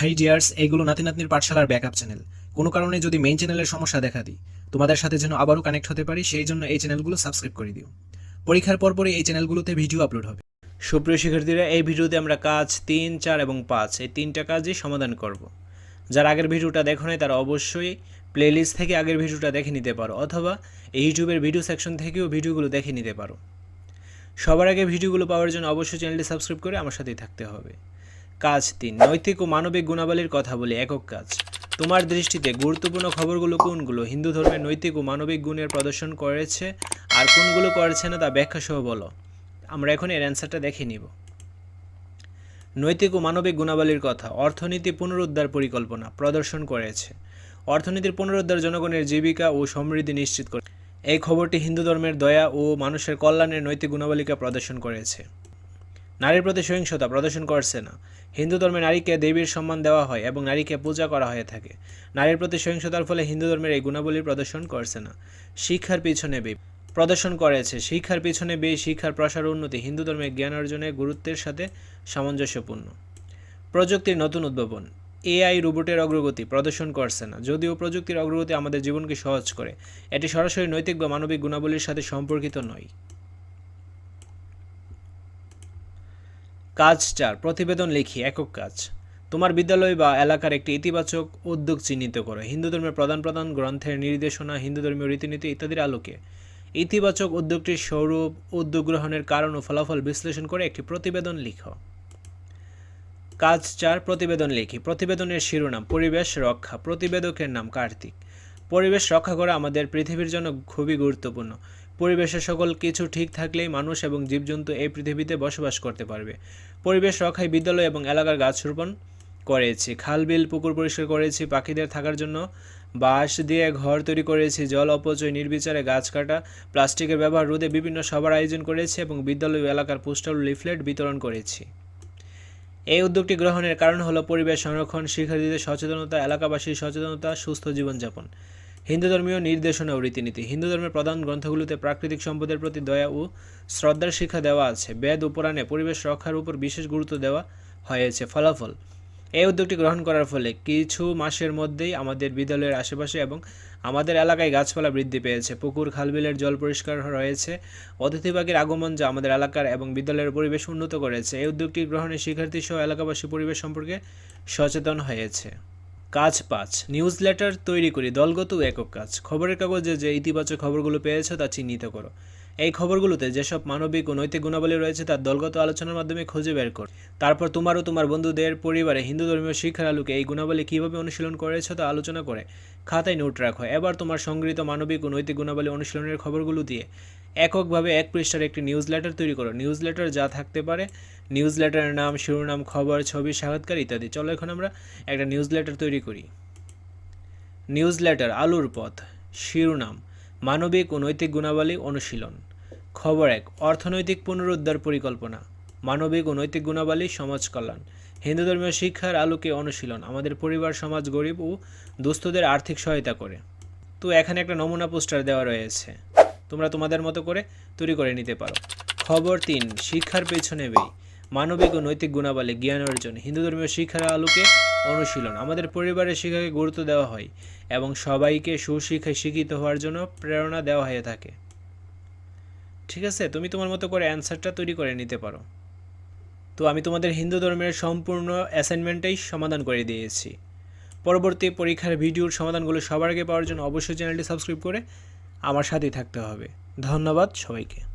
High dears এইগুলো নাতি নাতনির পাঠশালার ব্যাকআপ চ্যানেল। কোনো কারণে যদি মেইন চ্যানেলের সমস্যা দেখা দিই, তোমাদের সাথে যেন আবারও কানেক্ট হতে পারি, সেই জন্য এই চ্যানেলগুলো সাবস্ক্রাইব করে দিও। পরীক্ষার পরপরই এই চ্যানেলগুলোতে ভিডিও আপলোড হবে। সুপ্রিয় শিক্ষার্থীরা, এই ভিডিওতে আমরা কাজ তিন, চার এবং পাঁচ, এই তিনটা কাজই সমাধান করব। যারা আগের ভিডিওটা দেখো নাই, তারা অবশ্যই প্লেলিস্ট থেকে আগের ভিডিওটা দেখে নিতে পারো, অথবা ইউটিউবের ভিডিও সেকশন থেকেও ভিডিওগুলো দেখে নিতে পারো। সবার আগে ভিডিওগুলো পাওয়ার জন্য অবশ্যই চ্যানেলটি সাবস্ক্রাইব করে আমার সাথেই থাকতে হবে। কাজ তিন, নৈতিক ও মানবিক গুণাবলীর কথা বলি, একক কাজ। তোমার দৃষ্টিতে গুরুত্বপূর্ণ খবরগুলো কোনগুলো? হিন্দু ধর্মের নৈতিক ও মানবিক গুণের প্রদর্শন করেছে, আর কোনগুলো করেছে না তা ব্যাখ্যা সহ বলো। আমরা এখন এর অ্যান্সারটা দেখে নিব। নৈতিক ও মানবিক গুণাবলীর কথা, অর্থনীতি পুনরুদ্ধার পরিকল্পনা, প্রদর্শন করেছে। অর্থনীতির পুনরুদ্ধার জনগণের জীবিকা ও সমৃদ্ধি নিশ্চিত করে। এই খবরটি হিন্দু ধর্মের দয়া ও মানুষের কল্যাণের নৈতিক গুণাবলীকে প্রদর্শন করেছে। নারীর প্রতি সহিংসতা প্রদর্শন করছে না। হিন্দু ধর্মে নারীকে দেবীর সম্মান দেওয়া হয় এবং নারীকে পূজা করা হয়ে থাকে। নারীর প্রতি সহিংসতার ফলে হিন্দু ধর্মের এই গুণাবলী প্রদর্শন করছে না। শিক্ষার পিছনে বে প্রদর্শন করেছে। শিক্ষার পিছনে বে শিক্ষার প্রসার উন্নতি হিন্দু ধর্মের জ্ঞান অর্জনে গুরুত্বের সাথে সামঞ্জস্যপূর্ণ। প্রযুক্তির নতুন উদ্ভাবন। এআই রোবটের অগ্রগতি প্রদর্শন করছে না। যদিও প্রযুক্তির অগ্রগতি আমাদের জীবনকে সহজ করে, এটি সরাসরি নৈতিক বা মানবিক গুণাবলীর সাথে সম্পর্কিত নয়। কাজ চার প্রতিবেদন লিখি, একক কাজ। তোমার বিদ্যালয় বা এলাকার একটি ইতিবাচক উদ্যোগ চিহ্নিত করো। হিন্দু ধর্মের প্রধান প্রধান গ্রন্থের নির্দেশনা, হিন্দু ধর্মীয় রীতিনীতি ইত্যাদির আলোকে। ইতিবাচক উদ্যোগটির স্বরূপ, উদ্যোগ গ্রহণের কারণ ও ফলাফল বিশ্লেষণ করে একটি প্রতিবেদন লিখো। কাজ চার, প্রতিবেদন লিখি। প্রতিবেদনের শিরোনাম, পরিবেশ রক্ষা। প্রতিবেদকের নাম কার্তিক। পরিবেশ রক্ষা করা আমাদের পৃথিবীর জন্য খুবই গুরুত্বপূর্ণ। পরিবেশের সকল কিছু ঠিক থাকলেই মানুষ এবং জীবজন্তু এই পৃথিবীতে বসবাস করতে পারবে। পরিবেশ রক্ষায় বিদ্যালয় এবং এলাকার গাছ রোপণ করেছি, খাল বিল, পুকুর পরিষ্কার করেছি, পাখিদের থাকার জন্য বাঁশ দিয়ে ঘর তৈরি করেছি, জল অপচয় নির্বিচারে গাছ কাটা, প্লাস্টিকের ব্যবহার রোধে বিভিন্ন সভার আয়োজন করেছি এবং বিদ্যালয় এলাকার পোস্টার লিফলেট বিতরণ করেছি। এই উদ্যোগটি গ্রহণের কারণ হলো পরিবেশ সংরক্ষণ, শিক্ষার্থীদের সচেতনতা, এলাকাবাসীর সচেতনতা, সুস্থ জীবনযাপন। হিন্দু ধর্মীয় নির্দেশনা ও রীতিনীতি। হিন্দু ধর্মের প্রধান গ্রন্থগুলোতে প্রাকৃতিক সম্পদের প্রতি দয়া ও শ্রদ্ধার শিক্ষা দেওয়া আছে। বেদ ও পুরাণে পরিবেশ রক্ষার উপর বিশেষ গুরুত্ব দেওয়া হয়েছে। ফলাফল, এই উদ্যোগটি গ্রহণ করার ফলে কিছু মাসের মধ্যেই আমাদের বিদ্যালয়ের আশেপাশে এবং আমাদের এলাকায় গাছপালা বৃদ্ধি পেয়েছে। পুকুর, খালবিলের জল পরিষ্কার রয়েছে অতিথি পাখির আগমন যা আমাদের এলাকার এবং বিদ্যালয়ের পরিবেশ উন্নত করেছে। এই উদ্যোগটি গ্রহণে শিক্ষার্থী সহ এলাকাবাসী পরিবেশ সম্পর্কে সচেতন হয়েছে। কাজ পাঁচ নিউজ লেটার তৈরি করি, দলগত একক কাজ। খবরের কাগজে যে ইতিবাচক খবরগুলো পেয়েছ তা চিহ্নিত করো। এই খবরগুলোতে যেসব মানবিক ও নৈতিক গুণাবলী রয়েছে তার দলগত আলোচনার মাধ্যমে খুঁজে বের কর তারপর তোমার ও তোমার বন্ধুদের পরিবারে হিন্দু ধর্মীয় শিক্ষার আলোকে এই গুণাবলী কীভাবে অনুশীলন করেছ তা আলোচনা করে খাতায় নোট রাখো। এবার তোমার সংগৃহীত মানবিক ও নৈতিক গুণাবলী অনুশীলনের খবরগুলো দিয়ে এককভাবে এক পৃষ্ঠার একটি নিউজ লেটার তৈরি করো। নিউজ লেটার যা থাকতে পারে নিউজ লেটারের নাম, শিরোনাম, খবর, ছবি, সাক্ষাৎকার ইত্যাদি। চলো এখন আমরা একটা নিউজ লেটার তৈরি করি। নিউজ লেটার আলুর পথ, শিরোনাম, মানবিক ও নৈতিক গুণাবলী অনুশীলন। খবর এক, অর্থনৈতিক পুনরুদ্ধার পরিকল্পনা, মানবিক ও নৈতিক গুণাবলী, সমাজ কল্যাণ। হিন্দু ধর্মীয় শিক্ষার আলোকে অনুশীলন, আমাদের পরিবার, সমাজ, গরিব ও দুস্থদের আর্থিক সহায়তা করে। তো এখানে একটা নমুনা পোস্টার দেওয়া রয়েছে। তোমরা তোমাদের মতো করে তৈরি করে নিতে পারো। খবর তিন, শিক্ষার পেছনে বেই মানবিক ও নৈতিক গুণাবলী, জ্ঞান অর্জন, হিন্দু ধর্মীয় শিক্ষার আলোকে অনুশীলন, আমাদের পরিবারের শিক্ষাকে গুরুত্ব দেওয়া হয় এবং সবাইকে সুশিক্ষায় শিক্ষিত হওয়ার জন্য প্রেরণা দেওয়া হয়ে থাকে। ঠিক আছে? তুমি তোমার মতো করে অ্যান্সারটা তৈরি করে নিতে পারো। তো আমি তোমাদের হিন্দু ধর্মের সম্পূর্ণ অ্যাসাইনমেন্টটাই সমাধান করে দিয়েছি। পরবর্তী পরীক্ষার ভিডিওর সমাধানগুলো সবার আগে পাওয়ার জন্য অবশ্যই চ্যানেলটি সাবস্ক্রাইব করে আমার সাথেই থাকতে হবে। ধন্যবাদ সবাইকে।